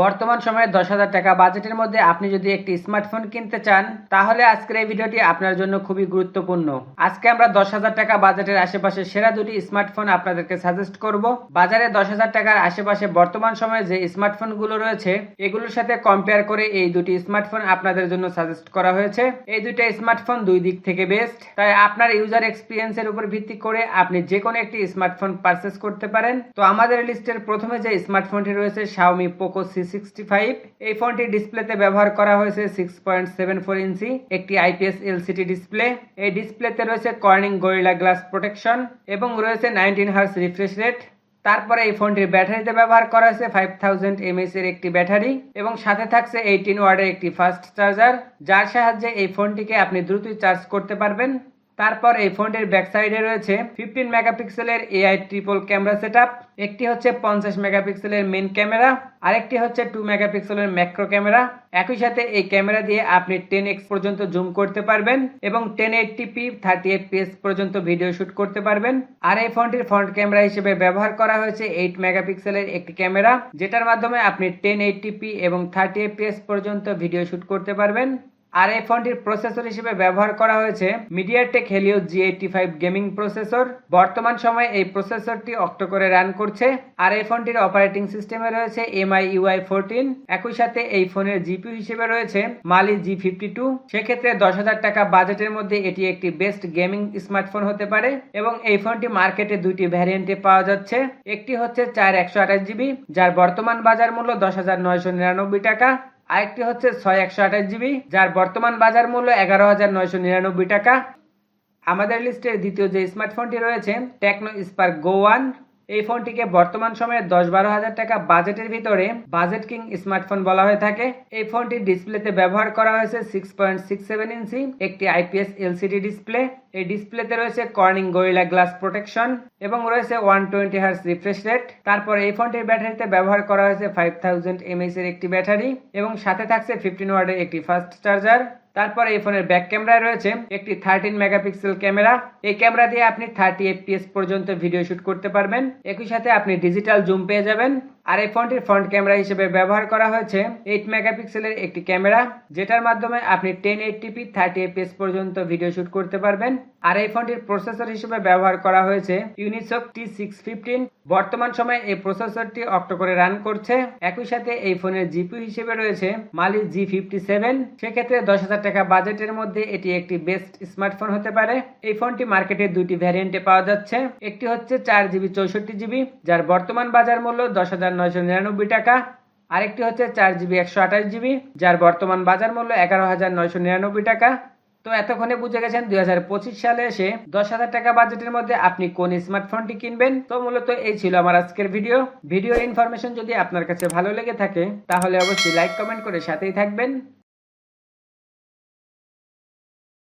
বর্তমান সময়ে দশ হাজার টাকা বাজেটের মধ্যে আপনি যদি একটি স্মার্টফোন কিনতে চান, তাহলে আজকের এই ভিডিওটি আপনার জন্য খুবই গুরুত্বপূর্ণ। আজকে আমরা দশ হাজার টাকা বাজেটের আশেপাশে সেরা দুটি স্মার্টফোন আপনাদেরকে সাজেস্ট করব। বাজারে দশ হাজার টাকার আশেপাশে বর্তমান সময়ে যে স্মার্টফোনগুলো রয়েছে, এগুলোর সাথে কম্পেয়ার করে এই দুটি স্মার্টফোন আপনাদের জন্য সাজেস্ট করা হয়েছে। এই দুইটা স্মার্টফোন দুই দিক থেকে বেস্ট তাই আপনার ইউজার এক্সপিরিয়েন্সের উপর ভিত্তি করে আপনি যে কোনো একটি স্মার্টফোন পারচেস করতে পারেন। তো আমাদের লিস্টের প্রথমে যে স্মার্টফোনটি রয়েছে Xiaomi Poco C sixty five এই ফোনটি ডিসপ্লেতে ব্যবহার করা হয়েছে six point seven four inch, একটি আইপিএস এলসিডি ডিসপ্লে। এই ডিসপ্লেতে রয়েছে কর্নিং গরিলা গ্লাস প্রোটেকশন এবং রয়েছে নাইনটিন হার্স রিফ্রেশ রেট তারপরে এই ফোনটির ব্যাটারিতে ব্যবহার করা হয়েছে ফাইভ থাউজেন্ড এমএস এর একটি ব্যাটারি এবং সাথে থাকছে এইটিন ওয়ার্ডের একটি ফাস্ট চার্জার যার সাহায্যে এই ফোনটিকে আপনি দ্রুতই চার্জ করতে পারবেন। তারপর এই ফোনটির ব্যাক সাইডে রয়েছে ফিফটিন মেগাপিক্সেলের এআই ট্রিপল ক্যামেরা সেটআপ একটি হচ্ছে পঞ্চাশ মেগাপিক্সেলের মেন ক্যামেরা আরেকটি হচ্ছে টু মেগাপিক্সেলের ম্যাক্রো ক্যামেরা একই সাথে এই ক্যামেরা দিয়ে আপনি টেন এক্স পর্যন্ত জুম করতে পারবেন এবং ten eighty P thirty FPS পর্যন্ত ভিডিও শুট করতে পারবেন। আর এই ফোনটির ফ্রন্ট ক্যামেরা হিসেবে ব্যবহার করা হয়েছে এইট মেগাপিক্সেলের একটি ক্যামেরা যেটার মাধ্যমে আপনি টেন এইটটি পি এবং থার্টি এফপিএস পর্যন্ত ভিডিও শুট করতে পারবেন। আর এই ফোনটির প্রসেসর হিসেবে ব্যবহার করা হয়েছে MediaTek Helio G eighty five gaming processor. বর্তমান সময়ে এই প্রসেসরটি অক্টো করে রান করছে। আর এই ফোনটির অপারেটিং সিস্টেমে রয়েছে এমআই ইউআই ফোরটিন একই সাথে এই ফোনের জিপিউ হিসেবে রয়েছে মালি জি ফিফটি টু সেক্ষেত্রে দশ হাজার টাকা বাজেটের মধ্যে এটি একটি বেস্ট গেমিং স্মার্টফোন হতে পারে এবং এই ফোনটি মার্কেটে দুইটি ভ্যারিয়েন্টে পাওয়া যাচ্ছে। একটি হচ্ছে চার একশো আঠাশ জিবি যার বর্তমান বাজার মূল্য দশ হাজার নয়শো নিরানব্বই টাকা। আরেকটি হচ্ছে ছয় একশো আঠাশ জিবি, যার বর্তমান বাজার মূল্য এগারো হাজার নয়শো নিরানব্বই টাকা। আমাদের লিস্টের দ্বিতীয় যে স্মার্টফোনটি রয়েছে টেকনো স্পার্ক গো ওয়ান এই ফোনটিকে বর্তমান সময়ে দশ বারো হাজার টাকা বাজেটের ভিতরে বাজেট কিং স্মার্টফোন বলা হয়ে থাকে। এই ফোনটির ডিসপ্লেতে ব্যবহার করা হয়েছে six point six seven inch একটি আইপিএস এলসিডি ডিসপ্লে। এই ডিসপ্লেতে রয়েছে কর্নিং গরিলা গ্লাস প্রোটেকশন এবং রয়েছে one twenty hertz refresh rate তারপর এই ফোনটির ব্যাটারিতে ব্যবহার করা হয়েছে ফাইভ থাউজেন্ড এমএস এর একটি ব্যাটারি এবং সাথে থাকছে ফিফটিন ওয়ার্ডের একটি ফাস্ট চার্জার তারপর এই ফোনের ব্যাক ক্যামেরায় রয়েছে একটি থার্টিন মেগাপিক্সেল ক্যামেরা। এই ক্যামেরা দিয়ে আপনি থার্টি এফপিএস পর্যন্ত ভিডিও শুট করতে পারবেন। একই সাথে আপনি ডিজিটাল জুম পেয়ে যাবেন। আর এই ফোনটির ফ্রন্ট ক্যামেরা হিসেবে ব্যবহার করা হয়েছে এইট মেগাপিক্সেলের একটি ক্যামেরা, যেটার মাধ্যমে আপনি ten eighty P thirty FPS পর্যন্ত ভিডিও শুট করতে পারবেন। আর এই ফোনটির প্রসেসর হিসেবে ব্যবহার করা হয়েছে ইউনিসক টি সিক্স ফিফটিন বর্তমান সময়ে এই প্রসেসরটি অক্টো করে রান করছে। একই সাথে এই ফোনের জিপি হিসেবে রয়েছে মালি জি ফিফটি সেভেন সেক্ষেত্রে দশ হাজার টাকা বাজেটের মধ্যে এটি একটি বেস্ট স্মার্টফোন হতে পারে। এই ফোনটি মার্কেটে দুটি ভ্যারিয়েন্টে পাওয়া যাচ্ছে। একটি হচ্ছে চার জিবি চৌষট্টি জিবি, যার বর্তমান বাজার মূল্য দশ হাজার নয়শো নিরানব্বই টাকা। আরেকটি হচ্ছে চার জিবি, একশো আঠাশ জিবি, যার বর্তমান বাজার মূল্য এগারো হাজার নয়শো নিরানব্বই টাকা। তো এতক্ষণে বুঝে গেছেন দুই হাজার পঁচিশ সালে এসে দশ হাজার টাকা বাজেটের মধ্যে আপনি কোন স্মার্টফোনটি কিনবেন। তো মূলত এই ছিল আমার আজকের ভিডিও। ভিডিও ইনফরমেশন যদি আপনার কাছে ভালো লেগে থাকে, তাহলে অবশ্যই লাইক কমেন্ট করে সাথেই থাকবেন।